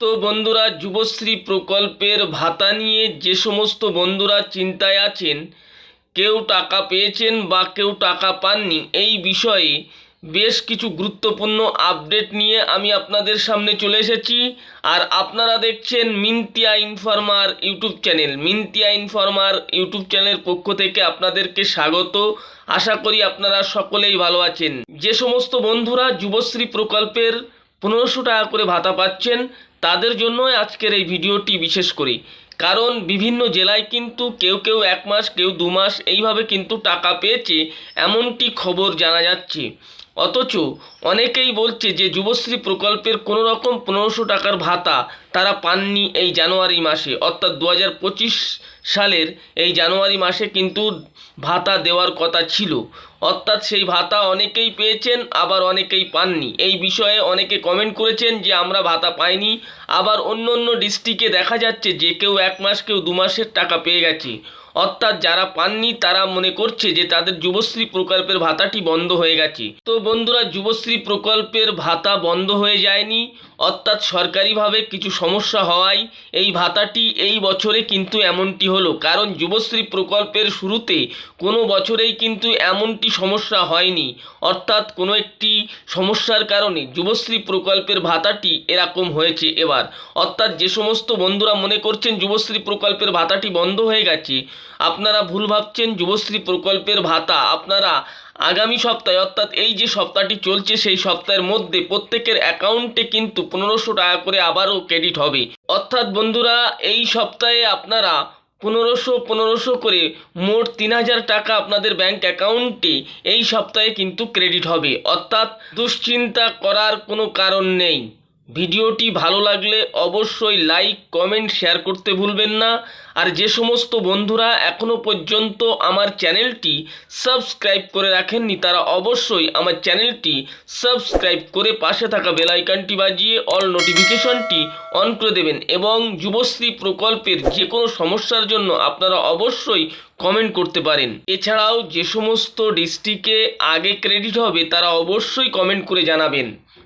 তো বন্ধুরা, যুবশ্রী প্রকল্পের ভাতা নিয়ে যে সমস্ত বন্ধুরা চিন্তায় আছেন, কেউ টাকা পেয়েছেন বা কেউ টাকা পাননি, এই বিষয়ে বেশ কিছু গুরুত্বপূর্ণ আপডেট নিয়ে আমি আপনাদের সামনে চলে এসেছি। আর আপনারা দেখছেন Mintia informer YouTube channel. Mintia informer YouTube চ্যানেলের পক্ষ থেকে আপনাদেরকে স্বাগত। আশা করি আপনারা সকলেই ভালো আছেন। যে সমস্ত বন্ধুরা যুবশ্রী প্রকল্পের পনেরোশো টাকা করে ভাতা পাচ্ছেন, তাদের জন্য আজকের এই ভিডিওটি বিশেষ করে। কারণ বিভিন্ন জেলায় কিন্তু কেউ কেউ এক মাস, কেউ দু মাস, এইভাবে কিন্তু টাকা পেয়েছে, এমনটি খবর জানা যাচ্ছে। অথচ অনেকেই বলছে যে যুবশ্রী প্রকল্পের কোনো রকম পনেরোশো টাকার ভাতা তারা পাননি এই জানুয়ারি মাসে, অর্থাৎ দু হাজার পঁচিশ সালের এই জানুয়ারি মাসে কিন্তু ভাতা দেওয়ার কথা ছিল। অর্থাৎ সেই ভাতা অনেকেই পেয়েছেন, আবার অনেকেই পাননি। এই বিষয়ে অনেকে কমেন্ট করেছেন যে, আমরা ভাতা পাইনি। আবার অন্য অন্য ডিস্ট্রিক্টে দেখা যাচ্ছে যে, কেউ এক মাস, কেউ দু মাসের টাকা পেয়ে গেছে। অর্থাৎ যারা পাননি, তারা মনে করছে যে, তাদের যুবশ্রী প্রকল্পের ভাতাটি বন্ধ হয়ে গেছে। তো বন্ধুরা, যুবশ্রী প্রকল্পের ভাতা বন্ধ হয়ে যায়নি। অর্থাৎ সরকারিভাবে কিছু সমস্যা হওয়ায় এই ভাতাটি এই বছরে কিন্তু এমনটি হলো, কারণ যুবশ্রী প্রকল্পের শুরুতে কোনো বছরেই কিন্তু এমনটি সমস্যা হয়নি। অর্থাৎ কোনো একটি সমস্যার কারণে যুবশ্রী প্রকল্পের ভাতাটি এরকম হয়েছে এবার। অর্থাৎ যে সমস্ত বন্ধুরা মনে করছেন যুবশ্রী প্রকল্পের ভাতাটি বন্ধ হয়ে গেছে, আপনারা ভুল ভাবছেন যুবশ্রী প্রকল্পের ভাতা আপনারা আগামী সপ্তাহে, অর্থাৎ এই যে সপ্তাহটি চলছে সেই সপ্তাহের মধ্যে প্রত্যেকের অ্যাকাউন্টে কিন্তু পনেরোশো টাকা করে আবারও ক্রেডিট হবে। অর্থাৎ বন্ধুরা, এই সপ্তাহে আপনারা পনেরোশো পনেরোশো করে মোট তিন হাজার টাকা আপনাদের ব্যাংক অ্যাকাউন্টে এই সপ্তাহে কিন্তু ক্রেডিট হবে। অর্থাৎ দুশ্চিন্তা করার কোনো কারণ নেই। ভিডিওটি ভালো লাগলে অবশ্যই লাইক, কমেন্ট, শেয়ার করতে ভুলবেন না। আর যে সমস্ত বন্ধুরা এখনও পর্যন্ত আমার চ্যানেলটি সাবস্ক্রাইব করে রাখেননি, তারা অবশ্যই আমার চ্যানেলটি সাবস্ক্রাইব করে পাশে থাকা বেল আইকনটি বাজিয়ে অল নোটিফিকেশনটি অন করে দেবেন এবং যুবশ্রী প্রকল্পের যে কোনো সমস্যার জন্য আপনারা অবশ্যই কমেন্ট করতে পারেন। এছাড়াও যে সমস্ত ডিস্ট্রিক্টে আগে ক্রেডিট হবে, তারা অবশ্যই কমেন্ট করে জানাবেন।